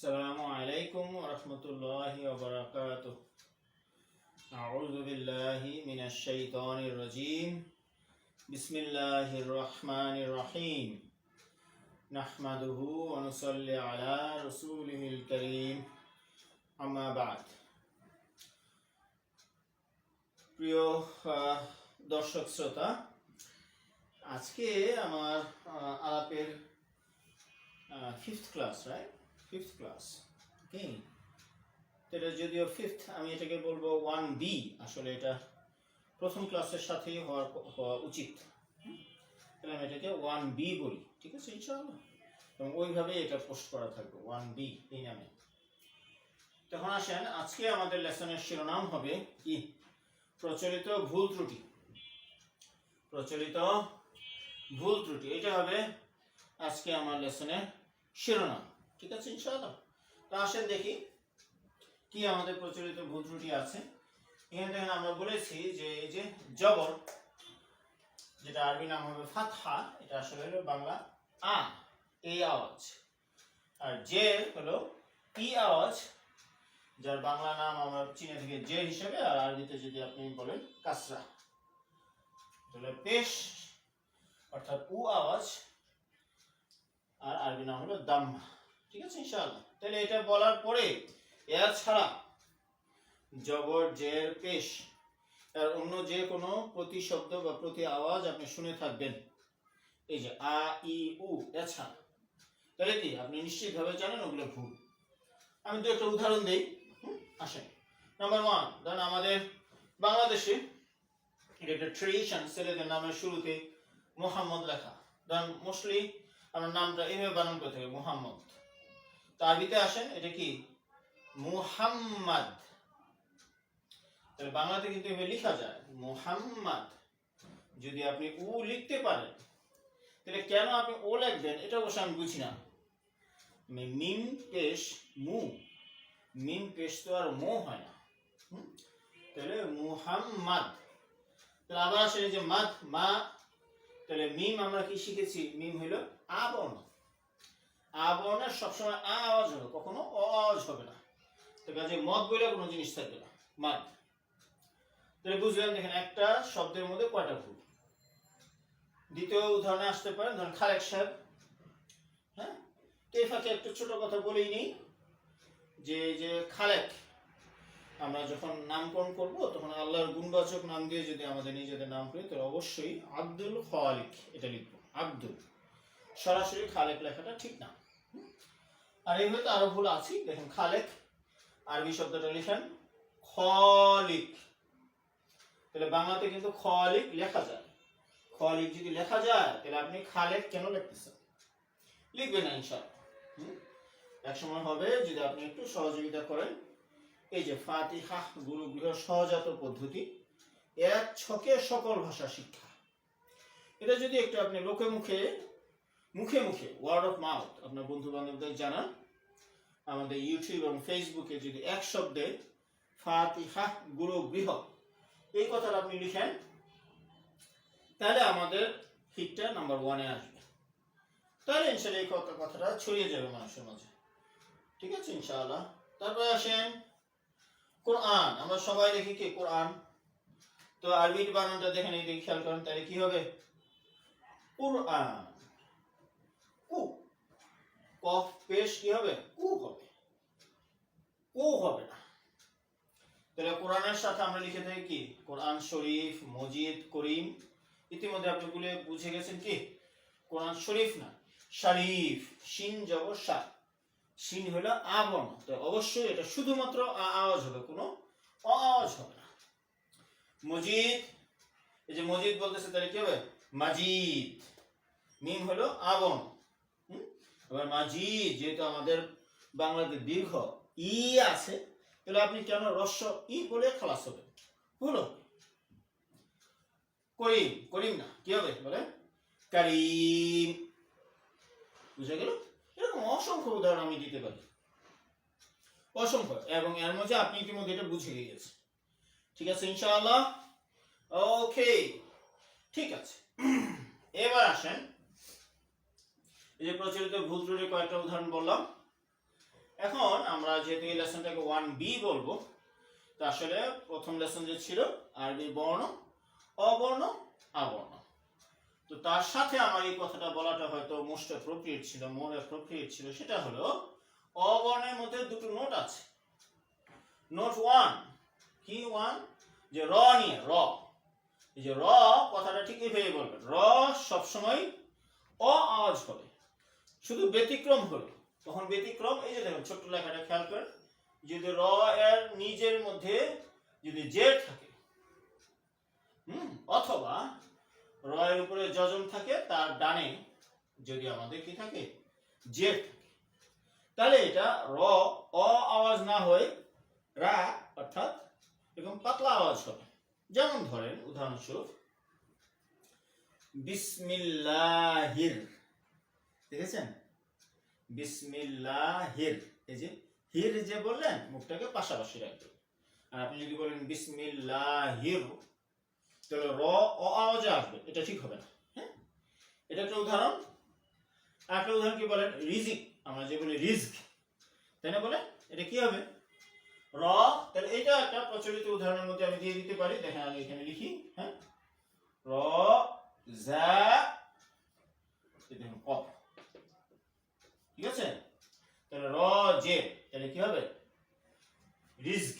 السلام عليكم ورحمة الله وبركاته أعوذ بالله من الشيطان الرجيم بسم الله الرحمن الرحيم نحمده ونصلي على رسوله الكريم أما بعد প্রিয় আহ, দর্শক শ্রোতা আজকে আমার আহ, আলাপের fifth class right fifth class okay এটা যদিও ফিফথ আমি এটাকে বলব ওয়ান বি আসলে এটা প্রথম ক্লাসের সাথেই হওয়ার হওয়া উচিত। হুম? তাহলে আমি এটাকে ওয়ান বি বলি। ঠিক আছে? ইনশাআল্লাহ। এবং ওইভাবে এটা পোস্ট করা থাকবে ওয়ান বি এই নামে। তখন আসেন, আজকে আমাদের লেসনের শিরোনাম হবে কি? প্রচলিত ভুল ত্রুটি। প্রচলিত ভুল ত্রুটি। এটা হবে আজকে আমার লেসনের শিরোনাম। ঠিক আছে ইনশাআল্লাহ? তো আসেন দেখি কি আমাদের প্রচলিত ভুল ত্রুটি আছে। এখানে দেখেন আমরা বলেছি যে এই যে জবর, যেটা আরবি নাম হবে ফাতহা, এটা আসলে হলো বাংলা আ এই আওয়াজ। আর জে হলো ই আওয়াজ, যার বাংলা নাম আমরা চীনে থেকে জে হিসেবে, আর আরবিতে যদি আপনি বলেন কাসরা। তাহলে পেশ, অর্থাৎ উ আওয়াজ, আর আরবি নাম হলো দাম্মা। ঠিক আছে ইনশাআল্লাহ। তাহলে এটা বলার পরে এছাড়া জবর জের পেশ আর অন্য যে কোনো প্রতিশব্দ বা প্রতি আওয়াজ আপনি শুনে থাকবেন। এই যে আ, ই, উ, এছাড়া। তাহলে কি, আপনি নিশ্চিতভাবে জানেন ওগুলো ভুল। আমি তো একটা উদাহরণ দিই। আসেন। নাম্বার ওয়ান ধরেন আমাদের বাংলাদেশে এটা একটা ট্রেডিশন ছেলেদের নামের শুরুতে মোহাম্মদ লেখা। ধরেন মোস্টলি আমরা নামটা এইভাবে বানান করে থাকি মুহাম্মদ। আরবিতে আসেন এটা কি? মুহাম্মদ। তাহলে বাংলাতে কিন্তু লেখা যায়, মুহাম্মদ। যদি আপনি উ লিখতে পারেন, তাহলে কেন আপনি ও লিখবেন, এটা অবশ্য আমি বুঝি না। মানে মিম পেশ মু, মিম পেশ তো আর মো হয় না? তাহলে মুহাম্মদ। তাহলে আবার এই যে মাদ, মা। তাহলে মিম আমরা কি শিখেছি? মিম হলো আ বর্ণ আ বর্ণের সবসময় আ আওয়াজ হবে, কখনো অ আওয়াজ হবে না। তো কাজে মদ বলে কোনো জিনিস থাকবে না মাদ তাহলে বুঝলেন দেখেন একটা শব্দের মধ্যে কয়টা ভুল। দ্বিতীয় উদাহরণে আসতে পারেন, ধরেন খালেক সাহেব হ্যাঁ? তো এই ফাঁকে একটু ছোট কথা বলেই নেই, যে যে খালেক, আমরা যখন নামকরণ করব, তখন আল্লাহর গুণবাচক নাম দিয়ে যদি আমাদের নিজেদের নাম করি, তাহলে অবশ্যই আব্দুল খালিক এটা লিখব, আব্দুল। সরাসরি খালেক লেখাটা ঠিক না? আর এই হয়তো আরও ভুল আছে। দেখেন, খালেক, আরবি শব্দটা লিখেন খলিক তাহলে বাংলাতে কিন্তু খলিক লেখা যায়। খলিক যদি লেখা যায়, তাহলে আপনি খালেক কেন লিখতেছেন? লিখবেন ইনশাআল্লাহ? এক সময় হবে যদি আপনি একটু সহযোগিতা করেন। এই যে ফাতিহা গুরু গৃহ সহজাত পদ্ধতি, এক ছকে সকল ভাষা শিক্ষা। এটা যদি একটু আপনি লোকে মুখে মুখে মুখে ওয়ার্ড অফ মাউথ আপনার বন্ধু বান্ধবদের জানান আমাদের ইউটিউব এবং ফেসবুকে যদি এক শব্দে ফাতিহা গুরু গৃহ। এই কথাটা আপনি লিখেন, তাহলে আমাদের হিটটা নাম্বার ওয়ানে আসবে। তাহলে ইনশাল্লাহ এই কথা কথাটা ছড়িয়ে যাবে মানুষের মাঝে। ঠিক আছে ইনশাআল্লাহ? তারপরে আসেন, কোরআন। আমরা সবাই দেখি কি কোরআন? তো আরবির বানানটা দেখেন, এই দিকে খেয়াল করেন, তাহলে কি হবে? কোরআন। কফ পেশ কি হবে? কু হবে। কু হবে না। তাহলে কোরআনের সাথে আমরা লিখে থাকি কি? কোরআন শরীফ, মজিদ, করিম। ইতিমধ্যে আপনি বলে বুঝে গেছেন কি? কোরআন শরীফ না। শরীফ, শিন জব সা। শিন হলো আ তো অবশ্যই এটা শুধুমাত্র আওয়াজ হবে, কোনো আওয়াজ হবে না। মজিদ, এই যে মজিদ বলতেছে তাহলে কি হবে? মাজিদ। মিম হলো আ বর্ণ। হুম? এবার মাজিদ যেহেতু আমাদের বাংলাতে দীর্ঘ ই আছে, তাহলে আপনি কেন রস্য ই বলে খালাস হবে। হলো করিম করিম না, কি হবে বলে? কারিম। বুঝে গেল? এরকম অসংখ্য উদাহরণ আমি দিতে পারি। অসংখ্য, এবং এর মধ্যে আপনি ইতিমধ্যে এটা বুঝে গিয়েছেন। ঠিক আছে, ইনশাআল্লাহ? ওকে, ঠিক আছে। এবার আসেন এই যে প্রচলিত ভুল ত্রুটির কয়েকটা উদাহরণ বললাম। এখন আমরা যেহেতু এই লেসনটাকে ওয়ান বি বলব, তা আসলে প্রথম লেসন যে ছিল, আরবি বর্ণ, অবর্ণ, আবর্ণ। তো তার সাথে আমার এই কথাটা বলাটা হয়তো মোস্ট অ্যাপ্রোপ্রিয়েট ছিল মোর অ্যাপ্রোপ্রিয়েট ছিল, সেটা হলো অবর্ণের মধ্যে দুটো নোট আছে। নোট ওয়ান কি ওয়ান যে র নিয়ে, র। এই যে র কথাটা ঠিক এইভাবে বলবেন র সবসময় অ আওয়াজ হবে। শুধু ব্যতিক্রম হলো। তখন ব্যতিক্রম, এই যে দেখুন, ছোট্ট লেখাটা খেয়াল করেন, যদি র এর নিজের মধ্যে যদি জেড থাকে, হুম, অথবা র এর উপরে যজন থাকে, তার ডানে যদি আমাদের কি থাকে জেড থাকে। তাহলে এটা র অ আওয়াজ না হয়ে রা অর্থাৎ এরকম পাতলা আওয়াজ হবে। যেমন ধরেন, উদাহরণস্বরূপ, বিসমিল্লাহির দেখেছেন? বিসমিল্লাহির, এই যে হির যে বললেন, মুখটাকে পাশাপাশি রাখবেন আর আপনি যদি বলেন বিসমিল্লাহির, তাহলে র, অ আওয়াজে আসবে, এটা ঠিক হবে না। হ্যাঁ? এটা একটা উদাহরণ। একটা উদাহরণ কি বলেন? রিজিক। আমরা যে বলি রিস্ক তাই না বলে? এটা কি হবে? র, তাহলে এটা একটা প্রচলিত উদাহরণের মধ্যে আমি দিয়ে দিতে পারি। দেখেন আমি এখানে লিখি হ্যাঁ? র এই দেখুন কফ ঠিক আছে তাহলে র জে তাহলে কি হবে? রিস্ক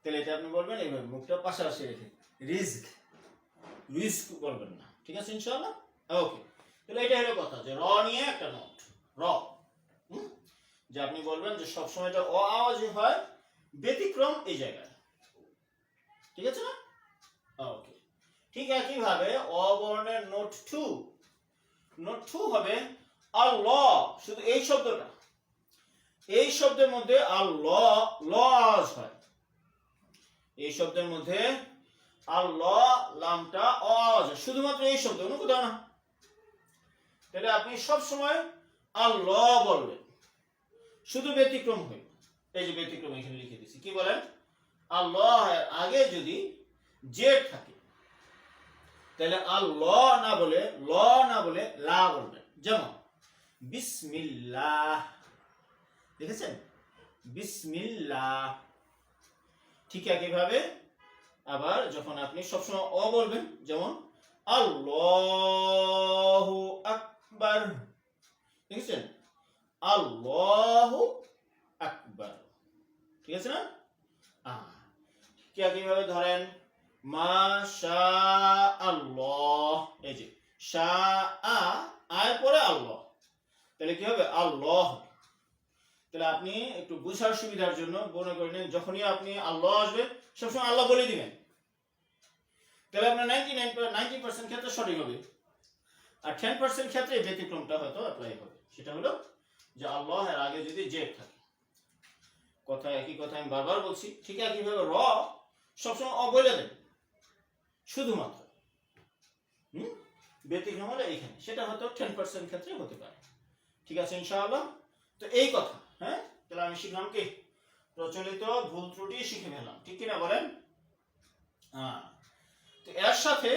তাহলে এটা আপনি বলবেন, এইভাবে মুখটা পাশাপাশি রেখে। রিস্ক রিস্ক বলবেন না। ঠিক আছে ইনশাআল্লাহ? ওকে তাহলে এটা হলো কথা, যে র নিয়ে একটা নোট। র? যে আপনি বলবেন যে সবসময় এটা অ আওয়াজে হয়, ব্যতিক্রম এই জায়গায়। ঠিক আছে না? ওকে ঠিক একইভাবে অবর্ণের নোট টু নোট টু হবে আল্লাহ, শুধু এই শব্দটা। এই শব্দের মধ্যে আল্লাহ ল আওয়াজ হয়। এই শব্দের মধ্যে আল্লাহ লামটা আওয়াজ শুধুমাত্র এই শব্দ, অন্য কোথাও না। তাহলে আপনি সব সময় আল্লাহ বলবেন। শুধু ব্যতিক্রম হয়ে এই যে ব্যতিক্রম এখানে লিখে দিচ্ছি কি বলেন? আল্লাহ আগে যদি জেড থাকে, তাহলে আর ল না বলে ল না বলে লা বলবেন। যেমন, বিসমিল্লাহ। দেখেছেন বিসমিল্লাহ। ঠিক একইভাবে আবার যখন আপনি সবসময় অ বলবেন, যেমন, আল্লাহু আকবার। দেখেছেন আল্লাহু আকবার। ঠিক আছে না? ঠিক একইভাবে ধরেন মাশা আল্লাহ এই যে শা আ আয় পরে আল্লাহ। তাহলে কি হবে? আল্লাহ। তাহলে আপনি একটু বুঝার সুবিধার জন্য মনে করে নিন, যখনই আপনি আল্লাহ আসবে সবসময় আল্লাহ বলে দিবেন। তাহলে আপনার নাইনটি নাইন নাইনটি পার্সেন্ট ক্ষেত্রে সঠিক হবে। আর টেন পার্সেন্ট ক্ষেত্রে ব্যতিক্রমটা হয়তো অ্যাপ্লাই হবে। সেটা হলো যে আল্লাহ এর আগে যদি জেদ থাকে। কথা একই কথা আমি বারবার বলছি, ঠিক একইভাবে র সবসময় অ বলে দেন। শুধুমাত্র। ব্যতিক্রম হলে এইখানে সেটা হয়তো টেন পার্সেন্ট ক্ষেত্রে হতে পারে। ঠিক আছে, ইনশাআল্লাহ। তো এই কথা হ্যাঁ? তাহলে আমি শিখলাম কি? প্রচলিত ভুল ত্রুটি শিখে ফেললাম, ঠিক কিনা বলেন? হ্যাঁ। তো এর সাথে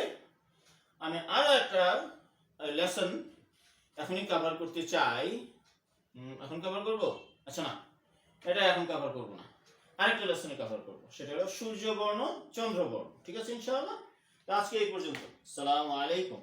আমি আরও একটা লেসন এখনই কভার করতে চাই। এখন কভার করব? আচ্ছা না, এটা এখন কভার করব না। আরেকটা লেসনে কভার করব, সেটা হলো সূর্যবর্ণ চন্দ্রবর্ণ ঠিক আছে ইনশাআল্লাহ? তো আজকে এই পর্যন্ত। সালামু আলাইকুম।